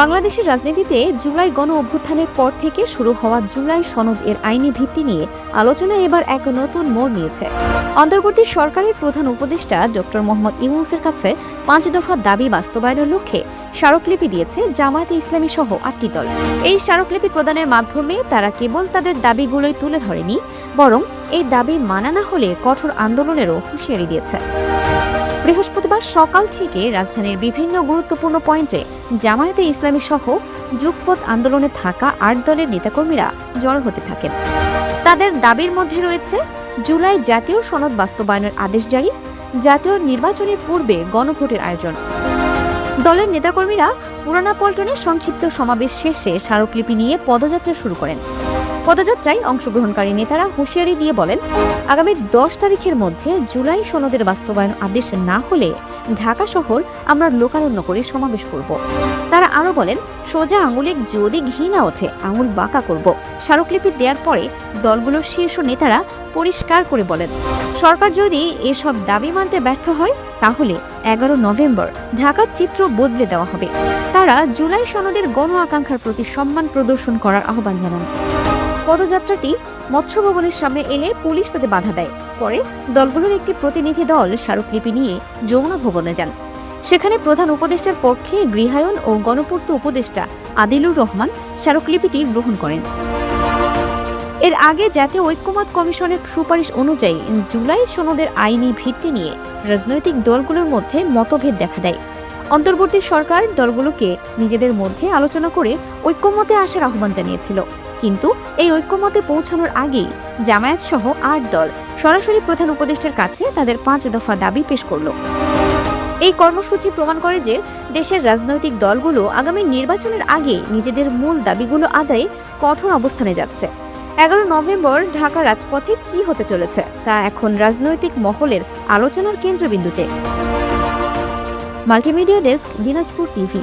বাংলাদেশের রাজনীতিতে জুলাই গণ অভ্যুত্থানের পর থেকে শুরু হওয়া জুলাই সনদ এর আইনি ভিত্তি নিয়ে আলোচনা এবার এক নতুন মোড় নিয়েছে। অন্তর্বর্তী সরকারের প্রধান উপদেষ্টা ডক্টর মোহাম্মদ ইউনুসের কাছে পাঁচ দফা দাবি বাস্তবায়নের লক্ষ্যে স্মারকলিপি দিয়েছে জামায়াতে ইসলামী সহ আটটি দল। এই স্মারকলিপি প্রদানের মাধ্যমে তারা কেবল তাদের দাবিগুলোই তুলে ধরেনি, বরং এই দাবি মানা না হলে কঠোর আন্দোলনেরও হুঁশিয়ারি দিয়েছে। বৃহস্পতিবার সকাল থেকে রাজধানীর বিভিন্ন গুরুত্বপূর্ণ পয়েন্টে জামায়াতে ইসলামী সহ যুগপথ আন্দোলনে থাকা আট দলের নেতাকর্মীরা জড়ো হতে থাকেন। তাদের দাবির মধ্যে রয়েছে, জুলাই জাতীয় সনদ বাস্তবায়নের আদেশ জারি, জাতীয় নির্বাচনের পূর্বে গণভোটের আয়োজন। দলের নেতাকর্মীরা পুরানা পল্টনে সংক্ষিপ্ত সমাবেশ শেষে স্মারকলিপি নিয়ে পদযাত্রা শুরু করেন। পদযাত্রায় অংশগ্রহণকারী নেতারা হুঁশিয়ারি দিয়ে বলেন, আগামী দশ তারিখের মধ্যে জুলাই সনদের বাস্তবায়ন আদেশ না হলে ঢাকা শহর আমরা লোকারণ্য করে সমাবেশ করব। তারা আরও বলেন, সোজা আঙুলে যদি ঘি না ওঠে, আঙুল বাঁকা করব। স্মারকলিপি দেওয়ার পরে দলগুলোর শীর্ষ নেতারা পরিষ্কার করে বলেন, সরকার যদি এসব দাবি মানতে ব্যর্থ হয়, তাহলে এগারো নভেম্বর ঢাকার চিত্র বদলে দেওয়া হবে। তারা জুলাই সনদের গণ আকাঙ্ক্ষার প্রতি সম্মান প্রদর্শন করার আহ্বান জানান। পদযাত্রাটি মৎস্য ভবনের সামনে এলে পুলিশ তাদের বাধা দেয়। পরে দলগুলোর একটি প্রতিনিধি দল স্মারকলিপি নিয়ে যমুনা ভবনে যান। সেখানে প্রধান উপদেষ্টার পক্ষে গৃহায়ন ও গণপূর্ত উপদেষ্টা আদিলুর রহমান স্মারকলিপিটি গ্রহণ করেন। এর আগে জাতীয় ঐক্যমত কমিশনের সুপারিশ অনুযায়ী জুলাই সনদের আইনি ভিত্তি নিয়ে রাজনৈতিক দলগুলোর মধ্যে মতভেদ দেখা দেয়। অন্তর্বর্তী সরকার দলগুলোকে নিজেদের মধ্যে আলোচনা করে ঐক্যমতে আসার আহ্বান জানিয়েছিল। কিন্তু এই ঐক্যমতে পৌঁছানোর আগেই জামায়াত সহ আট দল সরাসরি প্রধান উপদেষ্টার কাছে তাদের পাঁচ দফা দাবি পেশ করল। এই কর্মসূচি প্রমাণ করে যে দেশের রাজনৈতিক দলগুলো আগামী নির্বাচনের আগে নিজেদের মূল দাবিগুলো আদায়ে কঠোর অবস্থানে যাচ্ছে। এগারো নভেম্বর ঢাকা রাজপথে কি হতে চলেছে তা এখন রাজনৈতিক মহলের আলোচনার কেন্দ্রবিন্দুতে। Multimedia desk, Dinajpur TV.